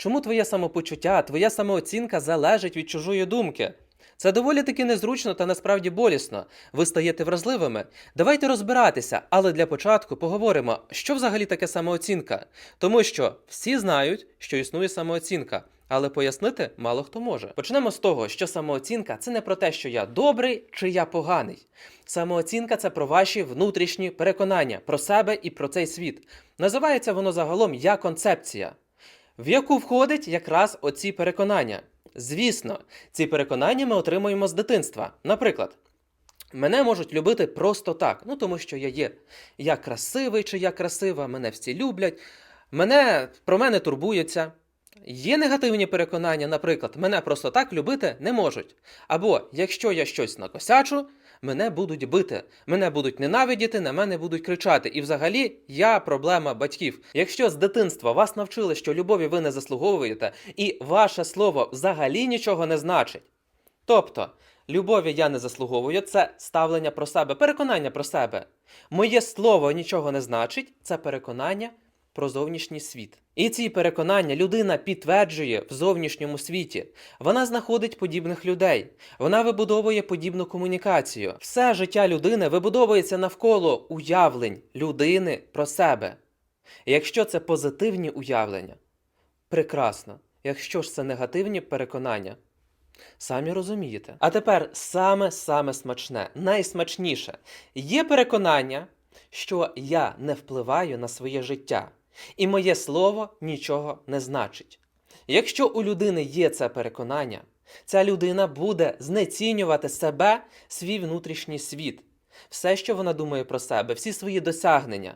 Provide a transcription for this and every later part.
Чому твоє самопочуття, твоя самооцінка залежить від чужої думки? Це доволі таки незручно та насправді болісно. Ви стаєте вразливими. Давайте розбиратися, але для початку поговоримо, що взагалі таке самооцінка. Тому що всі знають, що існує самооцінка, але пояснити мало хто може. Почнемо з того, що самооцінка це не про те, що я добрий чи я поганий. Самооцінка це про ваші внутрішні переконання про себе і про цей світ. Називається воно загалом я концепція, в яку входить якраз оці переконання. Звісно, ці переконання ми отримуємо з дитинства. Наприклад, мене можуть любити просто так, ну тому що я є. Я красивий чи я красива, мене всі люблять, мене про мене турбуються. Є негативні переконання, наприклад, мене просто так любити не можуть. Або якщо я щось накосячу, мене будуть бити, мене будуть ненавидіти, на мене будуть кричати. І взагалі я проблема батьків. Якщо з дитинства вас навчили, що любові ви не заслуговуєте, і ваше слово взагалі нічого не значить. Тобто, любові я не заслуговую це ставлення про себе, переконання про себе. Моє слово нічого не значить це переконання про зовнішній світ. І ці переконання людина підтверджує в зовнішньому світі. Вона знаходить подібних людей, вона вибудовує подібну комунікацію. Все життя людини вибудовується навколо уявлень людини про себе. Якщо це позитивні уявлення, прекрасно. Якщо ж це негативні переконання, самі розумієте. А тепер саме саме смачне, найсмачніше. Є переконання, що я не впливаю на своє життя, і моє слово нічого не значить. Якщо у людини є це переконання, ця людина буде знецінювати себе, свій внутрішній світ, все, що вона думає про себе, всі свої досягнення.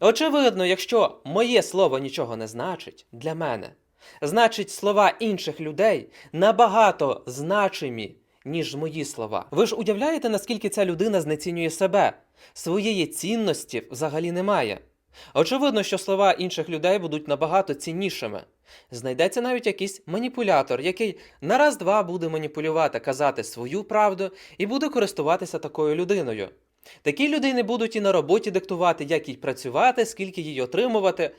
Очевидно, якщо моє слово нічого не значить для мене, значить слова інших людей набагато значимі, ніж мої слова. Ви ж уявляєте, наскільки ця людина знецінює себе? Своєї цінності взагалі немає. Очевидно, що слова інших людей будуть набагато ціннішими. Знайдеться навіть якийсь маніпулятор, який на раз-два буде маніпулювати, казати свою правду і буде користуватися такою людиною. Такі людини будуть і на роботі диктувати, як їй працювати, скільки їй отримувати,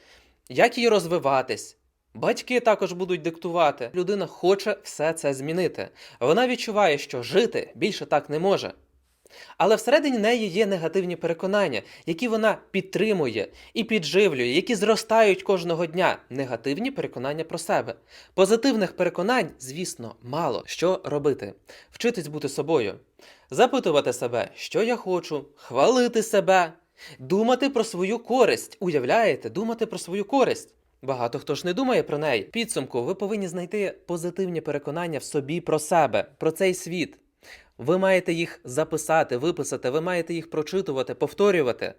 як їй розвиватись. Батьки також будуть диктувати. Людина хоче все це змінити. Вона відчуває, що жити більше так не може. Але всередині неї є негативні переконання, які вона підтримує і підживлює, які зростають кожного дня. Негативні переконання про себе. Позитивних переконань, звісно, мало. Що робити? Вчитись бути собою, запитувати себе, що я хочу, хвалити себе, думати про свою користь. Уявляєте, думати про свою користь. Багато хто ж не думає про неї. Підсумку, ви повинні знайти позитивні переконання в собі про себе, про цей світ. Ви маєте їх записати, виписати, ви маєте їх прочитувати, повторювати.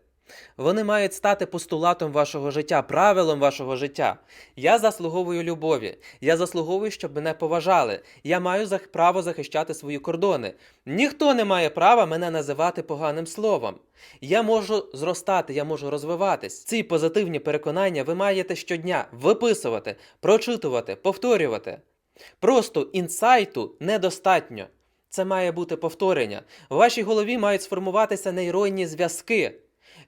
Вони мають стати постулатом вашого життя, правилом вашого життя. Я заслуговую любові. Я заслуговую, щоб мене поважали. Я маю право захищати свої кордони. Ніхто не має права мене називати поганим словом. Я можу зростати, я можу розвиватись. Ці позитивні переконання ви маєте щодня виписувати, прочитувати, повторювати. Просто інсайту недостатньо. Це має бути повторення. У вашій голові мають сформуватися нейронні зв'язки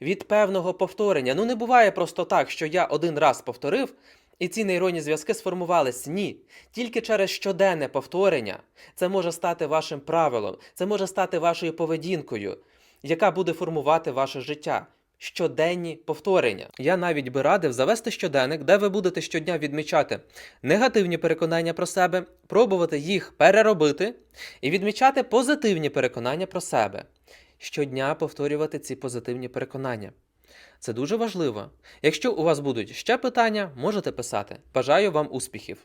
від певного повторення. Ну не буває просто так, що я один раз повторив, і ці нейронні зв'язки сформувались. Ні. Тільки через щоденне повторення це може стати вашим правилом, це може стати вашою поведінкою, яка буде формувати ваше життя. Щоденні повторення. Я навіть би радив завести щоденник, де ви будете щодня відмічати негативні переконання про себе, пробувати їх переробити і відмічати позитивні переконання про себе. Щодня повторювати ці позитивні переконання. Це дуже важливо. Якщо у вас будуть ще питання, можете писати. Бажаю вам успіхів!